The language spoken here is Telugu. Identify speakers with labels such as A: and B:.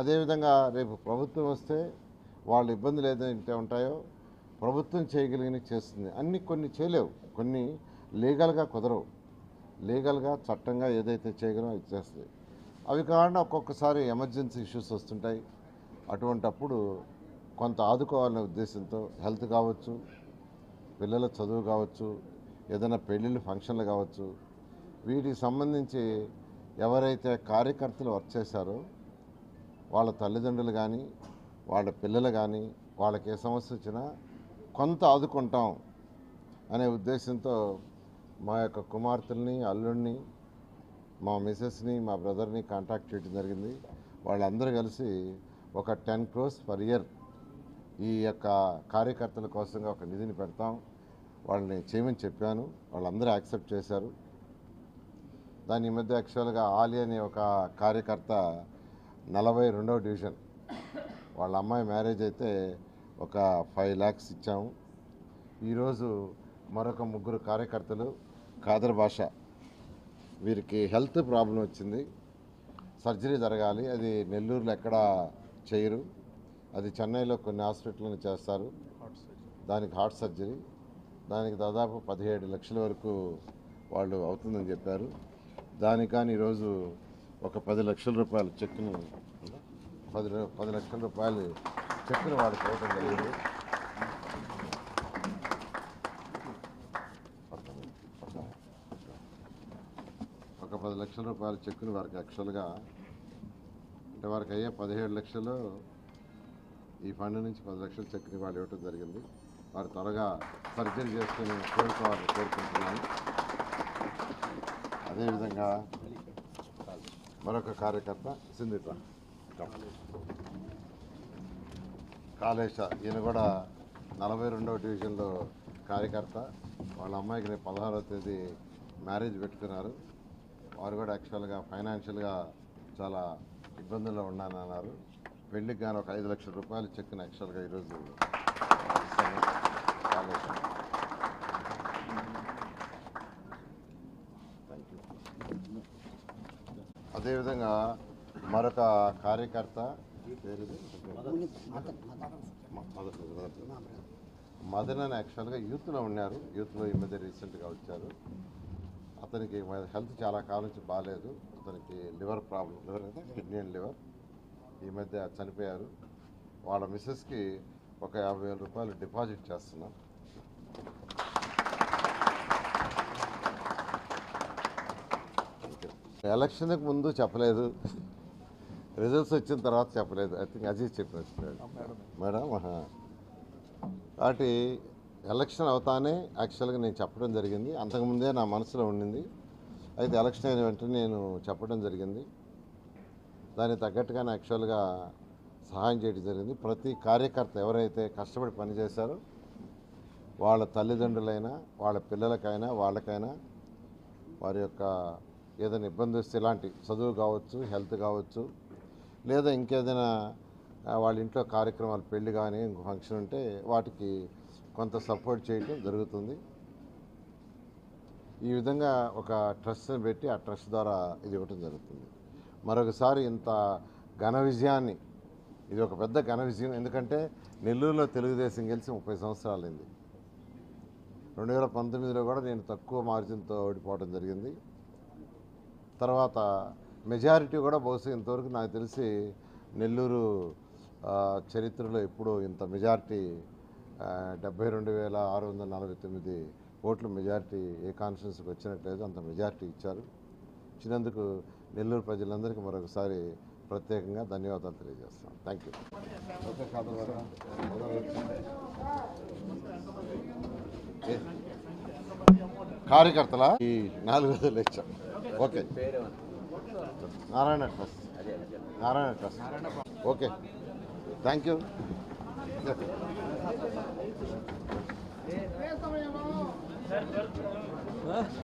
A: అదేవిధంగా రేపు ప్రభుత్వం వస్తే వాళ్ళ ఇబ్బందులు ఏదైతే ఉంటాయో ప్రభుత్వం చేయగలిగిన చేస్తుంది అన్నీ కొన్ని చేయలేవు కొన్ని లీగల్గా కుదరవు లీగల్గా చట్టంగా ఏదైతే చేయగలం అది చేస్తుంది అవి కాకుండా ఒక్కొక్కసారి ఎమర్జెన్సీ ఇష్యూస్ వస్తుంటాయి అటువంటప్పుడు కొంత ఆదుకోవాలనే ఉద్దేశంతో హెల్త్ కావచ్చు పిల్లల చదువు కావచ్చు ఏదైనా పెళ్ళిళ్ళు ఫంక్షన్లు కావచ్చు వీటికి సంబంధించి ఎవరైతే కార్యకర్తలు వర్క్ చేశారో వాళ్ళ తల్లిదండ్రులు కానీ వాళ్ళ పిల్లలు కానీ వాళ్ళకి ఏ సమస్య వచ్చినా కొంత ఆదుకుంటాం అనే ఉద్దేశంతో మా యొక్క కుమార్తెల్ని అల్లుడిని మా మిసెస్ని మా బ్రదర్ని కాంటాక్ట్ చేయడం జరిగింది వాళ్ళందరూ కలిసి ఒక టెన్ క్రోర్స్ పర్ ఇయర్ ఈ యొక్క కార్యకర్తల కోసంగా ఒక నిధిని పెడతాం వాళ్ళని చేయమని చెప్పాను వాళ్ళందరూ యాక్సెప్ట్ చేశారు దాని మధ్య యాక్చువల్గా ఆలి అనే ఒక కార్యకర్త నలభై రెండవ డివిజన్ వాళ్ళ అమ్మాయి మ్యారేజ్ అయితే ఒక ఫైవ్ ల్యాక్స్ ఇచ్చాము ఈరోజు మరొక ముగ్గురు కార్యకర్తలు కాదర్ భాష వీరికి హెల్త్ ప్రాబ్లం వచ్చింది సర్జరీ జరగాలి అది నెల్లూరులో ఎక్కడ చేయరు అది చెన్నైలో కొన్ని హాస్పిటల్ని చేస్తారు దానికి హార్ట్ సర్జరీ దానికి దాదాపు పదిహేడు లక్షల వరకు వాళ్ళు అవుతుందని చెప్పారు దానికి కానీ ఈరోజు ఒక పది లక్షల రూపాయల చెక్కును పది పది లక్షల రూపాయలు చెక్కును వాళ్ళకి ఇవ్వడం జరిగింది ఒక పది లక్షల రూపాయల చెక్కును వారికి యాక్చువల్గా అంటే వారికి అయ్యే పదిహేడు లక్షలు ఈ ఫండ్ నుంచి పది లక్షల చెక్కుని వాళ్ళు ఇవ్వడం జరిగింది వారు త్వరగా సర్జరీ చేసుకుని కోరుకోవాలని కోరుకుంటున్నాను అదేవిధంగా మరొక కార్యకర్త సింధిత కాళేశ ఈయన కూడా నలభై రెండవ డివిజన్లో కార్యకర్త వాళ్ళ అమ్మాయికి రేపు పదహారవ తేదీ మ్యారేజ్ పెట్టుకున్నారు వారు కూడా యాక్చువల్గా ఫైనాన్షియల్గా చాలా ఇబ్బందుల్లో ఉన్నానన్నారు పెళ్లికి కానీ ఒక ఐదు లక్షల రూపాయలు చెక్కిన యాక్చువల్గా ఈరోజు అదేవిధంగా మరొక కార్యకర్త మదన్ అని యాక్చువల్గా యూత్లో ఉన్నారు యూత్లో ఈ మధ్య రీసెంట్గా వచ్చారు అతనికి హెల్త్ చాలా కాలం నుంచి బాగాలేదు అతనికి లివర్ ప్రాబ్లం లివర్ అంటే కిడ్నీ అండ్ లివర్ ఈ మధ్య చనిపోయారు వాళ్ళ మిస్సెస్కి ఒక యాభై వేల రూపాయలు డిపాజిట్ చేస్తున్నాం ఎలక్షన్కి ముందు చెప్పలేదు రిజల్ట్స్ వచ్చిన తర్వాత చెప్పలేదు ఐ థింక్ అజీజ్ చెప్పినట్టున్నాడు మేడం కాబట్టి ఎలక్షన్ అవుతానే యాక్చువల్గా నేను చెప్పడం జరిగింది అంతకుముందే నా మనసులో ఉండింది అయితే ఎలక్షన్ అయిన వెంటనే నేను చెప్పడం జరిగింది దానికి తగ్గట్టుగానే యాక్చువల్గా సహాయం చేయడం జరిగింది ప్రతి కార్యకర్త ఎవరైతే కష్టపడి పనిచేశారో వాళ్ళ తల్లిదండ్రులైనా వాళ్ళ పిల్లలకైనా వాళ్ళకైనా వారి యొక్క ఏదైనా ఇబ్బంది వస్తే ఇలాంటి చదువు కావచ్చు హెల్త్ కావచ్చు లేదా ఇంకేదైనా వాళ్ళ ఇంట్లో కార్యక్రమాలు పెళ్లి కానీ ఇంకో ఫంక్షన్ ఉంటే వాటికి కొంత సపోర్ట్ చేయటం జరుగుతుంది ఈ విధంగా ఒక ట్రస్ట్ని పెట్టి ఆ ట్రస్ట్ ద్వారా ఇది ఇవ్వటం జరుగుతుంది మరొకసారి ఇంత ఘన విజయాన్ని ఇది ఒక పెద్ద ఘన విజయం ఎందుకంటే నెల్లూరులో తెలుగుదేశం గెలిచి ముప్పై సంవత్సరాలైంది రెండు వేల పంతొమ్మిదిలో కూడా నేను తక్కువ మార్జిన్తో ఓడిపోవడం జరిగింది తర్వాత మెజారిటీ కూడా బహుశా ఇంతవరకు నాకు తెలిసి నెల్లూరు చరిత్రలో ఎప్పుడూ ఇంత మెజారిటీ డెబ్బై రెండు వేల ఆరు వందల నలభై తొమ్మిది ఓట్లు మెజారిటీ ఏ కాన్స్టిట్యున్సీకి వచ్చినట్లేదు అంత మెజారిటీ ఇచ్చారు ఇచ్చినందుకు నెల్లూరు ప్రజలందరికీ మరొకసారి ప్రత్యేకంగా ధన్యవాదాలు తెలియజేస్తాం థ్యాంక్ యూ కార్యకర్తల ఈ నాలుగు రోజులు ఇచ్చాం Okay. Narayana Trust. Narayana Trust. Okay. Thank you. Yes.